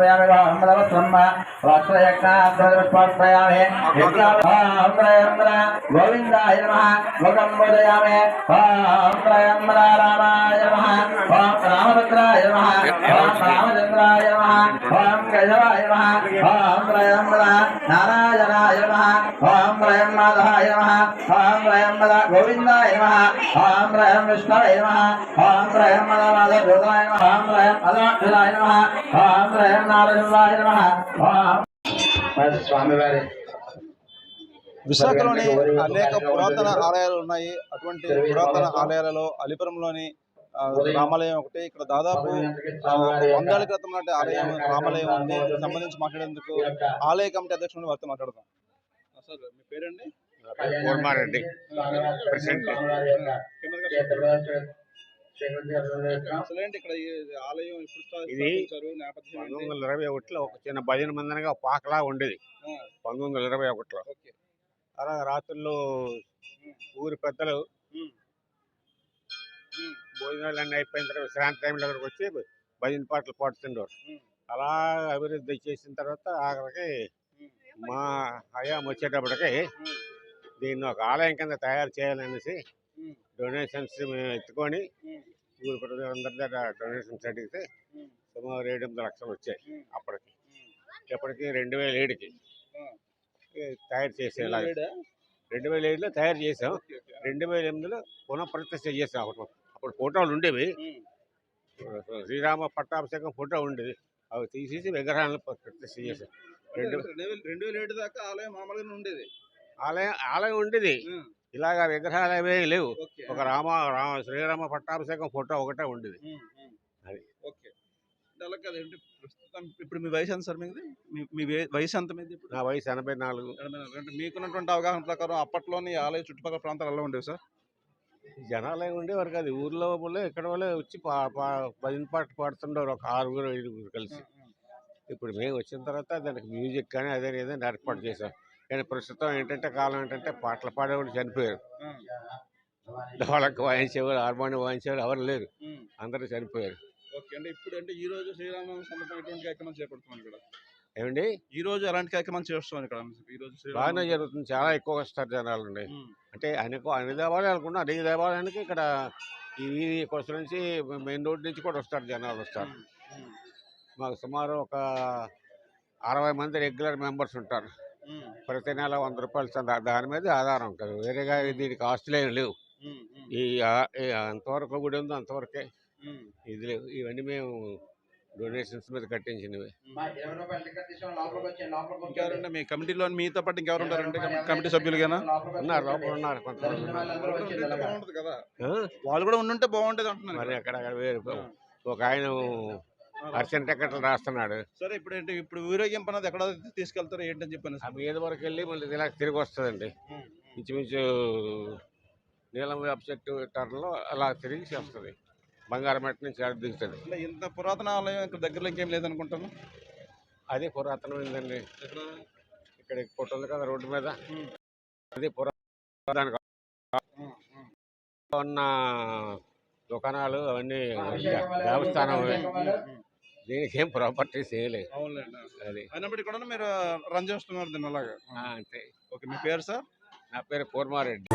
సమర్పయామి వామదవత్రమ్మ వస్త్రయజ్ఞాధ్వర్యయామి గోవిందాయ నమ ముఖం బోధయామి రామాయ నమ రామభద్రాయ నమ ఓం ఓం కేశవాయ నమ ఓం త్రయంబర నారాయణాయ నమ ఓం త్రయంబదాయ నమ ఓం త్రయంబద గోవిందాయ నమ ఓం త్రయం విష్ణవే నమ ఓం త్రయంబద నమ ఓం త్రయం నమ ఓం త్రయం నారసింహాయ నమ ఓం స్వామివారి విశాఖలోని అనేక పురాతన ఆలయాలు ఉన్నాయి. అటువంటి పురాతన ఆలయాలలో అలిపురంలోని రామాలయం ఒకటి. ఇక్కడ దాదాపు వందేళ్ళ క్రితం నాటి ఆలయం రామాలయం ఉంది. సంబంధించి మాట్లాడేందుకు ఆలయ కమిటీ అధ్యక్షుడు వారితో మాట్లాడదాం. సార్ మీ పేరండి? కోర్మారెడ్డి ప్రెసిడెంట్. ఇది పంతొమ్మిది? వందల ఇరవై ఒకటిలో ఒక చిన్న భజన మందనగా పాకలా ఉండేది. ఆ, పంతొమ్మిది వందల ఇరవై ఒకటిలో. ఓకే. అలా రాత్రుల్లో ఊరి పెద్దలు. భోజనాలు అన్నీ అయిపోయిన తర్వాత విశ్రాంతి టైంలో అక్కడికి వచ్చి భజన పాటలు పాడుతుండేవారు. అలా అభివృద్ధి చేసిన తర్వాత ఆఖరికి. మా హయాం వచ్చేటప్పటికి. దీన్ని ఒక ఆలయం కింద తయారు చేయాలనేసి. డొనేషన్స్ మేము ఎత్తుకొని. ఊరి ప్రజలందరి దగ్గర డొనేషన్స్ అడిగితే. సుమారు ఏడు ఎనిమిది లక్షలు వచ్చాయి. అప్పటికి. ఎప్పటికి రెండు వేల ఏడుకి తయారు చేసేలా? రెండు వేల ఏడులో తయారు చేసాం. రెండు వేల ఎనిమిదిలో పునఃప్రతిష్ఠ చేసాం అప్పుడు అప్పుడు ఫోటోలు ఉండేవి. శ్రీరామ పట్టాభిషేకం ఫోటో ఉండేది. అవి తీసేసి విగ్రహాలను రెండు రెండు వేల ఏడు దాకా ఆలయం మామూలుగా ఉండేది. ఆలయం ఆలయం ఉండేది. ఇలాగా విగ్రహాలు అవే లేవు. ఒక రామ రామ శ్రీరామ పట్టాభిషేకం ఫోటో ఒకటే ఉండేది. అది. ఓకే. అంటే అలా కదండి ప్రస్తుతం ఇప్పుడు మీ వయసు ఎంత సార్ మీది? మీ వయసు ఎంత మీది ఇప్పుడు? నా వయసు ఎనభై నాలుగు. మీకున్నటువంటి అవగాహన ప్రకారం అప్పట్లోని ఆలయ చుట్టుపక్కల ప్రాంతాలు ఎలా ఉండేవి సార్? జనాలు ఏమి ఉండేవారు కాదు. ఊర్లో వాళ్ళే ఇక్కడ వాళ్ళే వచ్చి పా పా- భజన పాట పాడుతుండేవారు. ఒక ఆరుగురు ఐదుగురు కలిసి. ఇప్పుడు మేము వచ్చిన తర్వాత దానికి మ్యూజిక్ కానీ అదే ఏదైనా ఏర్పాటు చేసాం కానీ ప్రస్తుతం ఏంటంటే కాలం ఏంటంటే పాటలు పాడేవాళ్ళు చనిపోయారు. వాళ్ళకి వాయించేవారు హార్మోనియం వాయించేవారు ఎవరు లేరు. అందరూ చనిపోయారు. ఓకే. అంటే ఇప్పుడు అంటే ఈ రోజు శ్రీరామ సందర్భంగా ఎటువంటి కార్యక్రమం చేపడుతున్నాం ఇక్కడ? ఏమండి? ఈ రోజు ఎలాంటి కార్యక్రమం చేస్తున్నాం ఇక్కడ? ఈ రోజు బాగానే జరుగుతుంది. చాలా ఎక్కువ వస్తారు జనాలు ఉమ్. అంటే అన్ని అన్ని దేవాలయాలకు ఉన్న అన్ని దేవాలయానికి ఇక్కడ ఈ వీధి కొస నుంచి మెయిన్ రోడ్ నుంచి కూడా వస్తారు జనాలు వస్తారు. మాకు సుమారు ఒక అరవై మంది రెగ్యులర్ మెంబర్స్ ఉంటారు. ప్రతి నెల వంద రూపాయలు చందా దాని మీద ఆధారం కదా వేరేగా దీనికి ఆస్తులు ఏమి లేవు. ఈ అంతవరకు గుడి ఉందో అంతవరకే. ఇది లేవు. ఇవన్నీ మేము డొనేషన్స్ మీద కట్టించినవి. ఇంకెవరంటే మీ కమిటీలో మీతో పాటు ఇంకెవరు ఉంటారంటే కమి- కమిటీ సభ్యులుగానా? ఉన్నారు లోపల ఉన్నారు కొంతమంది ఉన్నారు. వాళ్ళు కూడా ఉంటే బాగుంటుంది కదా? వాళ్ళు కూడా ఉండుంటే బాగుంటుంది అంటున్నారు మరి. అక్కడ అక్కడ వేరు. ఒక ఆయన అర్చన టికెట్లు రాస్తున్నాడు. సరే ఇప్పుడు ఏంటి? ఇప్పుడు ఊరేగింపు అనేది ఎక్కడ తీసుకెళ్తారో ఏంటని చెప్పాను ఆ మీద వరకు వెళ్ళి మళ్ళీ ఇలా తిరిగి వస్తుందండి. ఇంచుమించు నీలం చెట్టు టర్న్లో అలా తిరిగి వస్తుంది. బంగారమెట్ నుంచి అక్కడ దిగుతుంది. అంటే ఇంత పురాతన ఆలయం ఇక్కడ దగ్గరలో ఇంకేం లేదనుకుంటాను అది పురాతనమైందండి. ఇక్కడ ఇక్కడ కొట్టు ఉంది కదా రోడ్డు మీద. అది పురాతన. ఉన్న దుకాణాలు అవన్నీ దేవస్థానం దీనికి ఏం ప్రాపర్టీస్ వేయలేదు అవునులేండి. అది. అయినప్పటికీ కూడా మీరు రన్ చేస్తున్నారు దీన్ని అలాగా? ఆ, అంతే. ఓకే మీ పేరు సార్? నా పేరు కూర్మారెడ్డి